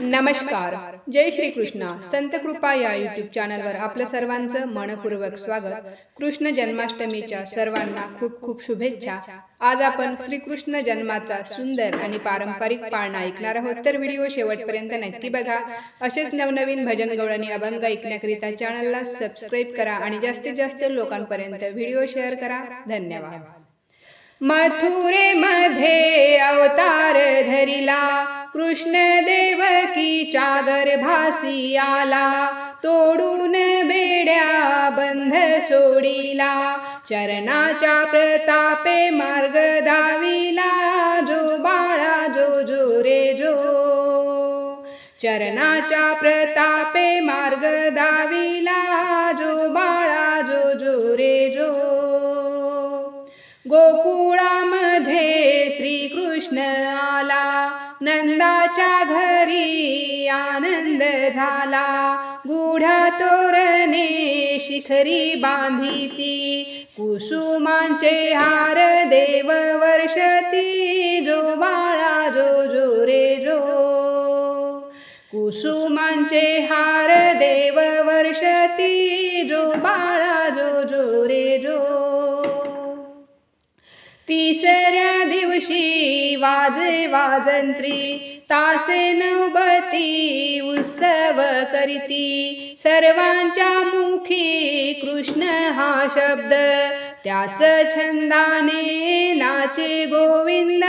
नमस्कार. जय श्री कृष्ण. संत कृपा या युट्यूब चॅनलवर आपलं सर्वांचं मनपूर्वक स्वागत. कृष्ण जन्माष्टमीच्या सर्वांना खूप खूप शुभेच्छा. आज आपण श्रीकृष्ण जन्माचा सुंदर आणि पारंपरिक पाळणा ऐकणार आहोत तर व्हिडिओ शेवटपर्यंत नक्की बघा. असेच नवनवीन भजन गौळ आणि अभंग ऐकण्याकरिता चॅनलला सबस्क्राईब करा आणि जास्तीत जास्त लोकांपर्यंत व्हिडिओ शेअर करा. धन्यवाद. मथुरेमध्ये अवतार धरिला कृष्ण देवकीच्या गर्भासी आला तोडून बेड्या बंध सोडिला चरणाच्या प्रतापे मार्ग दाविला जो बाळा जो जो रे जो. चरणाच्या प्रतापे मार्ग दाविला जो बाळा जो जो. रे जो आनंद झाला गुढा तोरणे शिखरी बांधिती. कुसुमांचे हार देव वर्षती जो बाळा जो जो रे जो. कुसुमांचे हार देव वर्षती जो बाळा जो जो रे जो. तिसऱ्या दिवशी वाजे वाजंत्री तासे नवबती उत्सव करीती. सर्वांच्या मुखी कृष्ण हा शब्द. त्याच छंदाने नाचे गोविंद.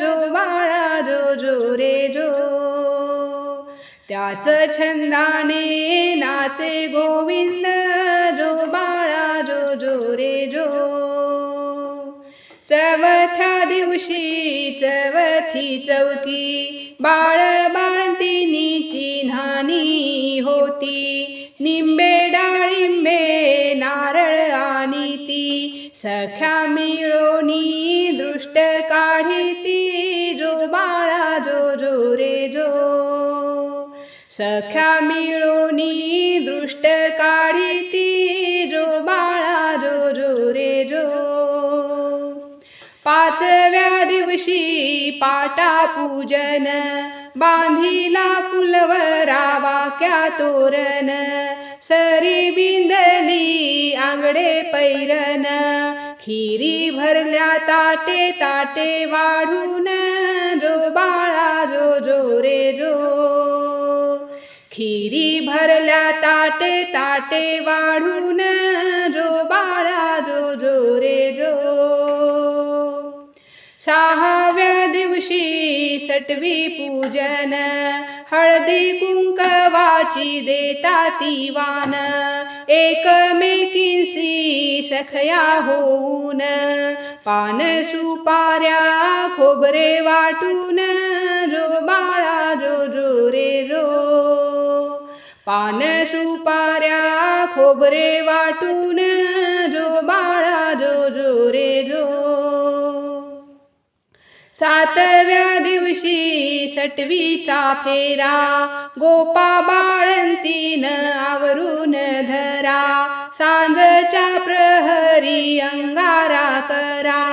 जो बाळा जो जो रे जो. त्याच छंदाने नाचे गोविंद. जो बाळा जो जो रे जो. चवथ्या दिवशी चवथी चौकी बाळ बाळंतिनी चिन्हानी होती. निंबे डाळिंबे नारळ आणि ती सख्या मिळोनी दृष्ट काढीती जो बाळा जो जो रे जो. सख्या मिळोनी दृष्ट काढीती जो बाळा जो जो रे जो. पाचव्या दिवशी पाटा पूजन बांधिला पुलवरा वाक्या तोरण सरी बिंदली आंगडे पैरन खिरी भरल्या ताटे ताटे वाढून जो बाळा जो जो रे जो. खिरी भरल्या ताटे ताटे वाढून जो बाळा जो जो रे जो. सहा दिवशी सटवी पूजन हळदी कुंकवाची देता तिवान वान. सखया होऊन पान सुपाऱ्या खोबरे वाटून जो बाळा जो जो रे जो पान सुपाऱ्या खोबरे वाटून सातव्या दिवशी सटवीचा फेरा गोपा बाळंतीन आवरून धरा सांजच्या प्रहरी अंगारा करा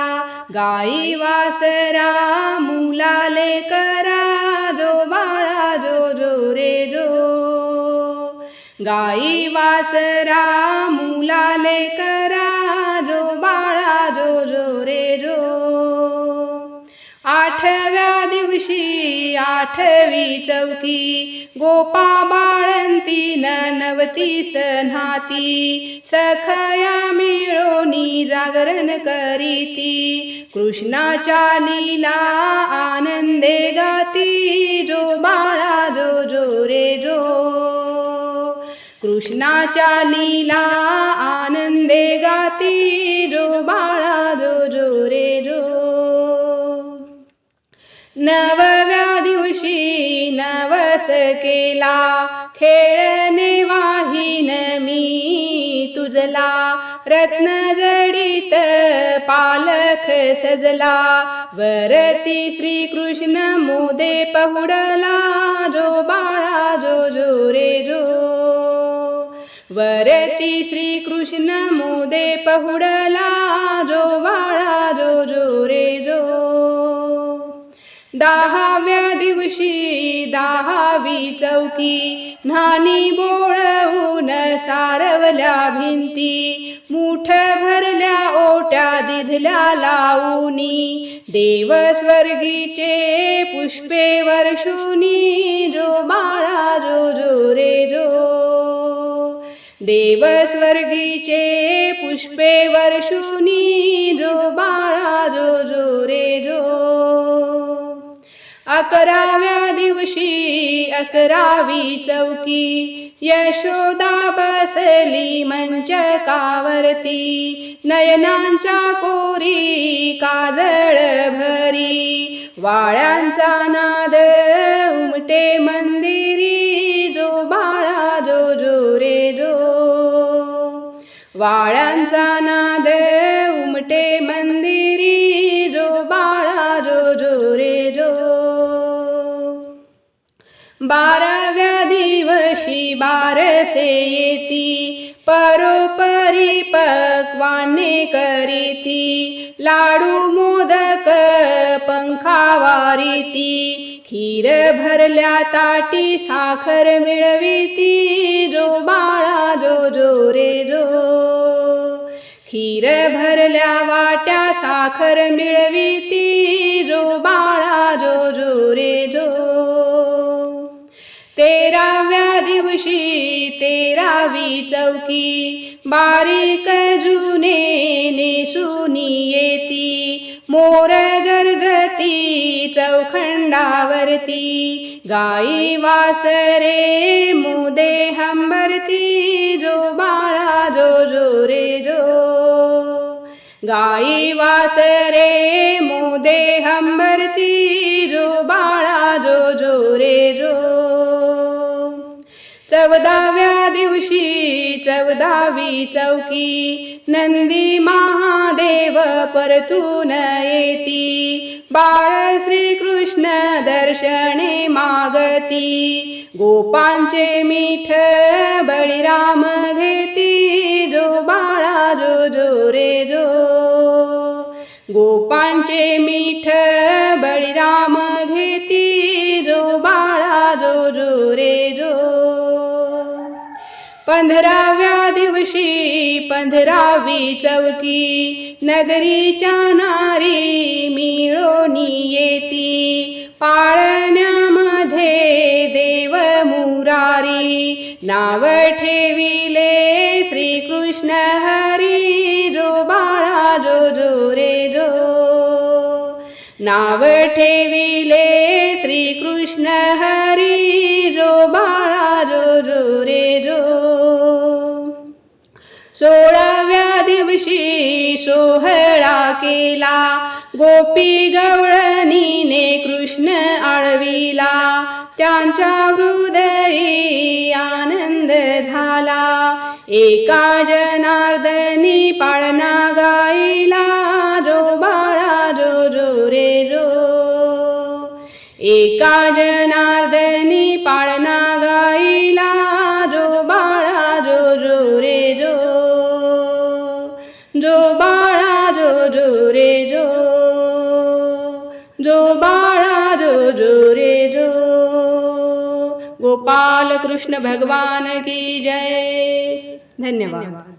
गाई वासरा मुलाले करा जो बाळा जो जो रे जो. गाई वासरा मुलाले करा आठव्या दिवशी आठवी चौकी. गोपा बाळंती नवती सन्हाती. सखया मिळोनी जागरण करीती. कृष्णाच्या लीला आनंदे गाती. जो बाळा जो जो रे जो. कृष्णाच्या लीला आनंदे गाती. जो बाळा जो जो रे जो. नवव्या दिवशी नवस केला. खेळणे वाहीन मी तुझला. रत्न जडित पालख सजला. वरती श्रीकृष्ण मोदे पहुडला. जो बाळा जो जो रे जो. वरती श्रीकृष्ण मोदे पहुडला. दहाव्या दिवशी दहावी चौकी. न्हाणी बोळवून सारवल्या भिंती. मुठ भरल्या ओट्या दिधल्या लावूनी. देव स्वर्गीचे पुष्पे वर्षुनी. जो बाळा जो जो रे जो. देव स्वर्गीचे पुष्पे वर्षुनी. जो बाळा अकराव्या दिवशी अकरावी चौकी यशोदा बसली मंचकावरती नयनांच्या कोरी काजळ भरी वाळ्यांचा नाद उमटे मंदिरी जो बाळा जो जो रे जो. वाळ्यांचा नाद उमटे मंदिरी बाराव्या दिवशी बारसे येती परोपरी पक्वाने करीती लाडू मोदक पंखावारीती खीर भरल्या ताटी साखर मिळविती जो बाळा जो जो रे जो. खीर भरल्या वाट्या साखर मिळविती जो बाळा जो जो रे जो. तेराव्या दिवशी तेरावी चौकी बारीक जुने नेसुनी येती. मोर गर्गती चौखंडावरती गाई वासरे मुदे हंबरती जो बाळा जो जो रे जो. गाई वासरे चौदाव्या दिवशी चौदावी चौकी नंदी महादेव परतून येती. बाळ श्रीकृष्ण दर्शने मागती. गोपांचे मीठ बळीराम घेती. जो बाळा जो जो रे जो. गोपांचे मीठ बळीराम पंधराव्या दिवशी पंधरावी चौकी नगरीच्या नारी मिळोनी येती. पाळण्यामध्ये देव मुरारी नाव ठेविले श्रीकृष्ण हरी जो बाळा जो जो रे जो नाव ठेविले श्रीकृष्ण हरी सोळाव्या दिवशी सोहळा केला. गोपी गवळणीने कृष्ण आळविला. त्यांच्या हृदयी आनंद झाला. एका जनार्दनी पाळणा गाईला जो बाळा जो जो रे जो एका जनार्दनी पाळणा गाईला जो बाळा जो जो रे जो जो बाळा जो जो रे जो जो बाळा जो जो रे जो गोपाल कृष्ण भगवान की जय. धन्यवाद.